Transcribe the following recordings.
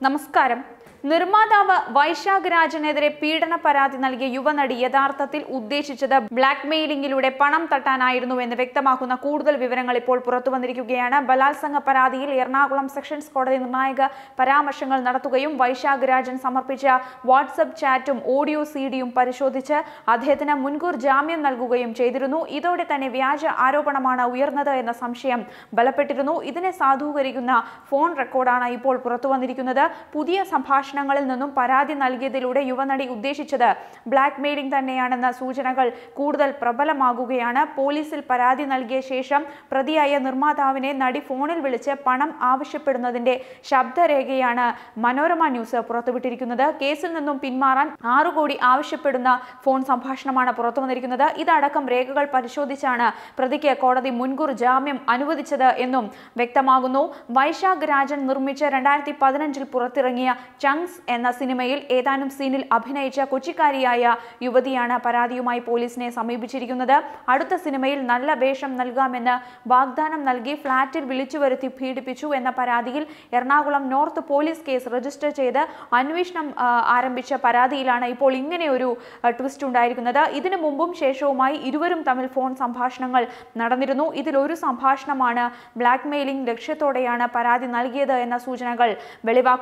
നമസ്കാരം. നിർമ്മാതാവ് വൈശാഖ് രാജനെതിരെ പീഡന പരാതി നൽകിയ യുവനടി യഥാർത്ഥത്തിൽ ഉദ്ദേശിച്ചത് ബ്ലാക്ക് മെയിലിംഗിലൂടെ പണം തട്ടാനായിരുന്നു എന്ന് വ്യക്തമാക്കുന്ന കൂടുതൽ വിവരങ്ങൾ ഇപ്പോൾ പുറത്തു വന്നിരിക്കുകയാണ്. ബലാത്സംഗ പരാതിയിൽ എറണാകുളം സെഷൻസ് കോടതി നിർണായക പരാമർശങ്ങൾ നടത്തുകയും വൈശാഖ് രാജൻ സമർപ്പിച്ച വാട്സപ്പ് ചാറ്റും ഓഡിയോ സിഡിയും പരിശോധിച്ച് അദ്ദേഹത്തിന് മുൻകൂർ ജാമ്യം നൽകുകയും ചെയ്തിരുന്നു. ഇതോടെ തന്നെ വ്യാജ ആരോപണമാണ് ഉയർന്നത് എന്ന സംശയം ബലപ്പെട്ടിരുന്നു. ഇതിനെ സാധൂകരിക്കുന്ന ഫോൺ റെക്കോർഡാണ് ഇപ്പോൾ പുറത്തു വന്നിരിക്കുന്നത്. പുതിയ സംഭാഷണങ്ങളിൽ നിന്നും പരാതി നൽകിയതിലൂടെ യുവനടി ഉദ്ദേശിച്ചത് ബ്ലാക്ക് മെയിലിംഗ് തന്നെയാണെന്ന സൂചനകൾ കൂടുതൽ പ്രബലമാകുകയാണ്. പോലീസിൽ പരാതി നൽകിയ ശേഷം പ്രതിയായ നിർമ്മാതാവിനെ നടി ഫോണിൽ വിളിച്ച് പണം ആവശ്യപ്പെടുന്നതിന്റെ ശബ്ദരേഖയാണ് മനോരമ ന്യൂസ് പുറത്തുവിട്ടിരിക്കുന്നത്. കേസിൽ നിന്നും പിന്മാറാൻ ആറു കോടി ആവശ്യപ്പെടുന്ന ഫോൺ സംഭാഷണമാണ് പുറത്തു വന്നിരിക്കുന്നത് ഇതടക്കം രേഖകൾ പരിശോധിച്ചാണ് പ്രതിക്ക് കോടതി മുൻകൂർ ജാമ്യം അനുവദിച്ചത് എന്നും വ്യക്തമാകുന്നു. വൈശാഖ് രാജൻ നിർമ്മിച്ച രണ്ടായിരത്തി പതിനഞ്ചിൽ പുറത്തിറങ്ങിയ ചങ്സ് എന്ന സിനിമയിൽ ഏതാനും സീനിൽ അഭിനയിച്ച കൊച്ചിക്കാരിയായ യുവതിയാണ് പരാതിയുമായി പോലീസിനെ സമീപിച്ചിരിക്കുന്നത്. അടുത്ത സിനിമയിൽ നല്ല വേഷം നൽകാമെന്ന് വാഗ്ദാനം നൽകി ഫ്ളാറ്റിൽ വിളിച്ചു വരുത്തി പീഡിപ്പിച്ചു എന്ന പരാതിയിൽ Ernakulam north police case register ചെയ്ത് അന്വേഷണം ആരംഭിച്ച പരാതിയിലാണ് ഇപ്പോൾ ഇങ്ങനെ ഒരു ട്വിസ്റ്റ് ഉണ്ടായിരിക്കുന്നത്. ഇതിനു മുമ്പും ശേഷവുമായി ഇരുവരും തമ്മിൽ ഫോൺ സംഭാഷണങ്ങൾ നടന്നിരുന്നു. ഇതിൽ ഒരു സംഭാഷണമാണ് ബ്ലാക്ക് മെയിലിംഗ് ലക്ഷ്യത്തോടെയാണ് പരാതി നൽകിയത് എന്ന സൂചനകൾ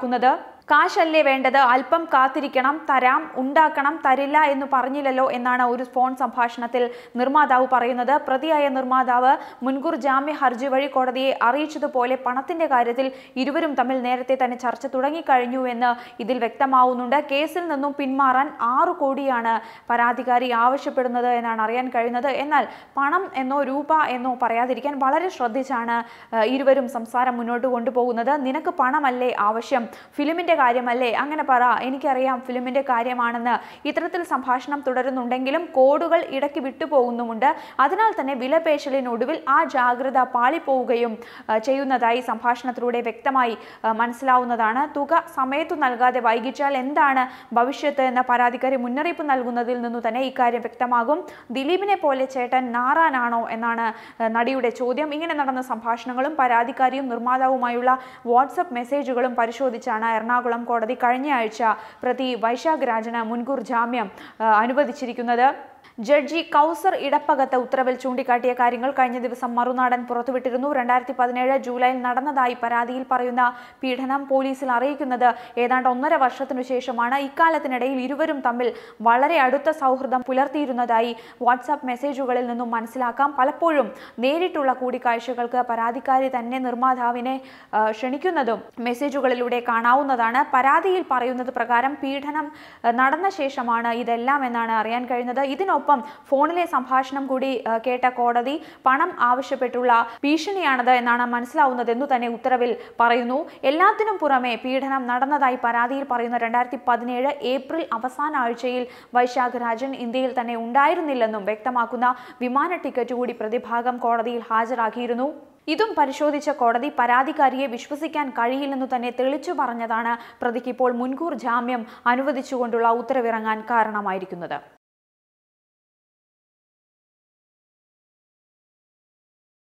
വെളിവാക്കുന്നത് കാശല്ലേ വേണ്ടത്? അല്പം കാത്തിരിക്കണം തരാം ഉണ്ടാക്കണം തരില്ല എന്ന് പറഞ്ഞില്ലല്ലോ എന്നാണ് ഒരു ഫോൺ സംഭാഷണത്തിൽ നിർമ്മാതാവ് പറയുന്നത്. പ്രതിയായ നിർമ്മാതാവ് മുൻകൂർ ജാമ്യ ഹർജി വഴി കോടതിയെ അറിയിച്ചതുപോലെ പണത്തിന്റെ കാര്യത്തിൽ ഇരുവരും തമ്മിൽ നേരത്തെ തന്നെ ചർച്ച തുടങ്ങിക്കഴിഞ്ഞു എന്ന് ഇതിൽ വ്യക്തമാവുന്നുണ്ട്. കേസിൽ നിന്നും പിന്മാറാൻ ആറു കോടിയാണ് പരാതിക്കാരി ആവശ്യപ്പെടുന്നത് എന്നാണ് അറിയാൻ കഴിയുന്നത്. എന്നാൽ പണം എന്നോ രൂപ എന്നോ പറയാതിരിക്കാൻ വളരെ ശ്രദ്ധിച്ചാണ് ഇരുവരും സംസാരം മുന്നോട്ട് കൊണ്ടുപോകുന്നത്. നിനക്ക് പണമല്ലേ ആവശ്യം? ഫിലിമിന്റെ കാര്യമല്ലേ? അങ്ങനെ പറ. എനിക്കറിയാം ഫിലിമിന്റെ കാര്യമാണെന്ന്. ഇത്തരത്തിൽ സംഭാഷണം തുടരുന്നുണ്ടെങ്കിലും കോഡുകൾ ഇടയ്ക്ക് വിട്ടുപോകുന്നുമുണ്ട്. അതിനാൽ തന്നെ വിലപേശലിനൊടുവിൽ ആ ജാഗ്രത പാളിപ്പോവുകയും ചെയ്യുന്നതായി സംഭാഷണത്തിലൂടെ വ്യക്തമായി മനസ്സിലാവുന്നതാണ്. തുക സമയത്തു നൽകാതെ വൈകിച്ചാൽ എന്താണ് ഭവിഷ്യത്ത് എന്ന പരാതിക്കാരി മുന്നറിയിപ്പ് നൽകുന്നതിൽ നിന്നു തന്നെ ഇക്കാര്യം വ്യക്തമാകും. ദിലീപിനെ പോലെ ചേട്ടൻ നാറാനാണോ എന്നാണ് നടിയുടെ ചോദ്യം. ഇങ്ങനെ നടന്ന സംഭാഷണങ്ങളും പരാതിക്കാരിയും നിർമ്മാതാവുമായുള്ള വാട്സപ്പ് മെസ്സേജുകളും പരിശോധിച്ചാണ് എറണാകുളം കോടതി കഴിഞ്ഞയാഴ്ച പ്രതി വൈശാഖ് രാജന് മുൻകൂർ ജാമ്യം അനുവദിച്ചിരിക്കുന്നത്. ജഡ്ജി കൗസർ ഇടപ്പകത്ത് ഉത്തരവിൽ ചൂണ്ടിക്കാട്ടിയ കാര്യങ്ങൾ കഴിഞ്ഞ ദിവസം മറുനാടൻ പുറത്തുവിട്ടിരുന്നു. രണ്ടായിരത്തി പതിനേഴ് ജൂലൈയിൽ നടന്നതായി പരാതിയിൽ പറയുന്ന പീഡനം പോലീസിൽ അറിയിക്കുന്നത് ഏതാണ്ട് ഒന്നര വർഷത്തിനു ശേഷമാണ്. ഇക്കാലത്തിനിടയിൽ ഇരുവരും തമ്മിൽ വളരെ അടുത്ത സൗഹൃദം പുലർത്തിയിരുന്നതായി വാട്സാപ്പ് മെസ്സേജുകളിൽ നിന്നും മനസ്സിലാക്കാം. പലപ്പോഴും നേരിട്ടുള്ള കൂടിക്കാഴ്ചകൾക്ക് പരാതിക്കാരി തന്നെ നിർമ്മാതാവിനെ ക്ഷണിക്കുന്നതും മെസ്സേജുകളിലൂടെ കാണാവുന്നതാണ്. പരാതിയിൽ പറയുന്നത് പ്രകാരം പീഡനം നടന്ന ശേഷമാണ് ഇതെല്ലാം എന്നാണ് അറിയാൻ കഴിഞ്ഞത് കഴിയുന്നത് ഇതിനൊപ്പം ഫോണിലെ സംഭാഷണം കൂടി കേട്ട കോടതി പണം ആവശ്യപ്പെട്ടുള്ള ഭീഷണിയാണത് എന്നാണ് മനസ്സിലാവുന്നതെന്നു തന്നെ ഉത്തരവിൽ പറയുന്നു. എല്ലാത്തിനും പുറമെ പീഡനം നടന്നതായി പരാതിയിൽ പറയുന്ന രണ്ടായിരത്തി പതിനേഴ് ഏപ്രിൽ അവസാന ആഴ്ചയിൽ വൈശാഖ് രാജൻ ഇന്ത്യയിൽ തന്നെ ഉണ്ടായിരുന്നില്ലെന്നും വ്യക്തമാക്കുന്ന വിമാന ടിക്കറ്റ് കൂടി പ്രതിഭാഗം കോടതിയിൽ ഹാജരാക്കിയിരുന്നു. ഇതും പരിശോധിച്ച കോടതി പരാതിക്കാരിയെ വിശ്വസിക്കാൻ കഴിയില്ലെന്നു തന്നെ തെളിച്ചു പറഞ്ഞതാണ് പ്രതിക്കിപ്പോൾ മുൻകൂർ ജാമ്യം അനുവദിച്ചുകൊണ്ടുള്ള ഉത്തരവിറങ്ങാൻ കാരണമായിരിക്കുന്നത്.